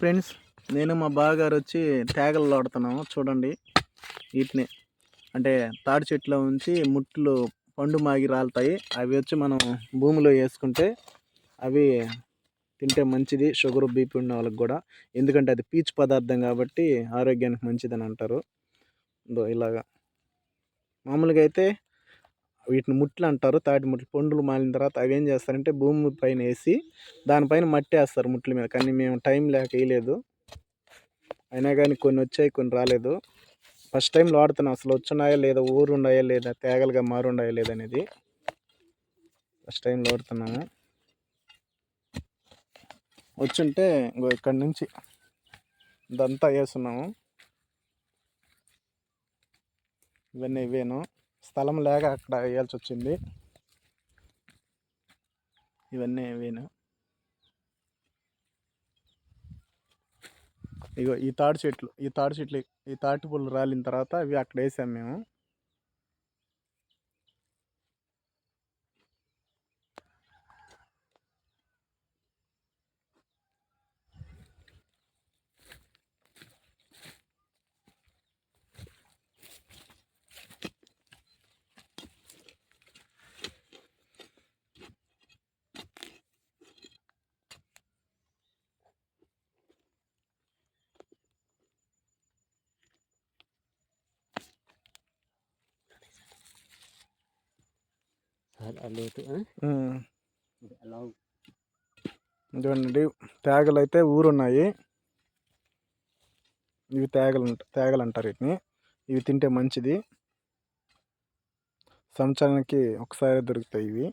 Friends నేను మా బావగారు వచ్చి తేగలు వాడుతున్నాము చూడండి. వీటిని అంటే తాడి చెట్లో ఉంచి ముట్లు పండు మాగి రాలుతాయి. అవి వచ్చి మనం భూమిలో వేసుకుంటే అవి తింటే మంచిది షుగర్ బీపీ ఉన్న వాళ్ళకి కూడా. ఎందుకంటే అది పీచు పదార్థం కాబట్టి ఆరోగ్యానికి మంచిదని అంటారు. ఇలాగా. మామూలుగా అయితే వీటిని ముట్లు అంటారు తాటి ముట్లు పండులు మాలిన తర్వాత అవి ఏం చేస్తారంటే భూమి పైన వేసి దానిపైన మట్టి వేస్తారు ముట్ల మీద. కానీ మేము టైం లేక వేయలేదు. అయినా కానీ కొన్ని వచ్చాయి కొన్ని రాలేదు. ఫస్ట్ టైం వాడుతున్నాం. అసలు వచ్చున్నాయా లేదా ఊరు ఉన్నాయా లేదా తేగలుగా మారుండాయా లేదా అనేది ఫస్ట్ టైం వాడుతున్నాము. వచ్చుంటే ఇంకో ఇక్కడి నుంచి ఇదంతా వేస్తున్నాము. ఇవన్నీ ఇవేను. స్థలం లేక అక్కడ వేయాల్సి వచ్చింది ఇవన్నీ వేను ఇగో ఈ తాడి చెట్లు ఈ తాడి చెట్లు ఈ తాటి పుల్లు రాలిన తర్వాత ఇవి అక్కడ వేసాం మేము. చూడండి తేగలు అయితే ఊరున్నాయి. ఇవి తేగలు తేగలు అంటారు వీటిని. ఇవి తింటే మంచిది. సంవత్సరానికి ఒకసారి దొరుకుతాయి ఇవి.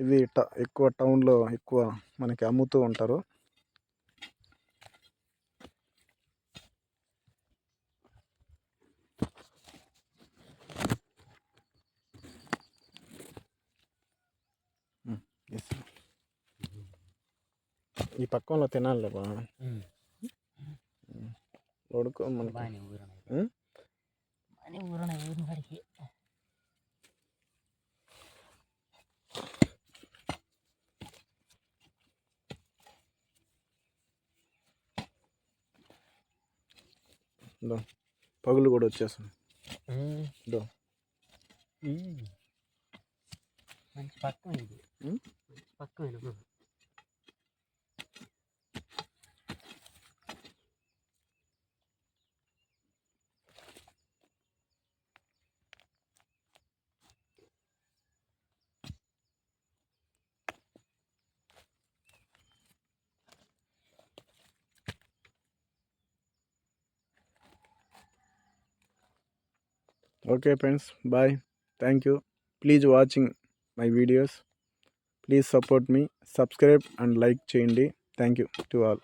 ఇవి ట ఎక్కువ టౌన్లో ఎక్కువ మనకి అమ్ముతూ ఉంటారు. ఈ పక్కంలో తినాలి బా. ఉడుకో మనకి. పగులు కూడా వచ్చేస్తుంది ఇదో. మంచి పక్కన ఇది ఉం? మంచి పక్కన okay friends bye. Thank you. Please watching my videos. Please support me. Subscribe and like cheyandi thank you to all.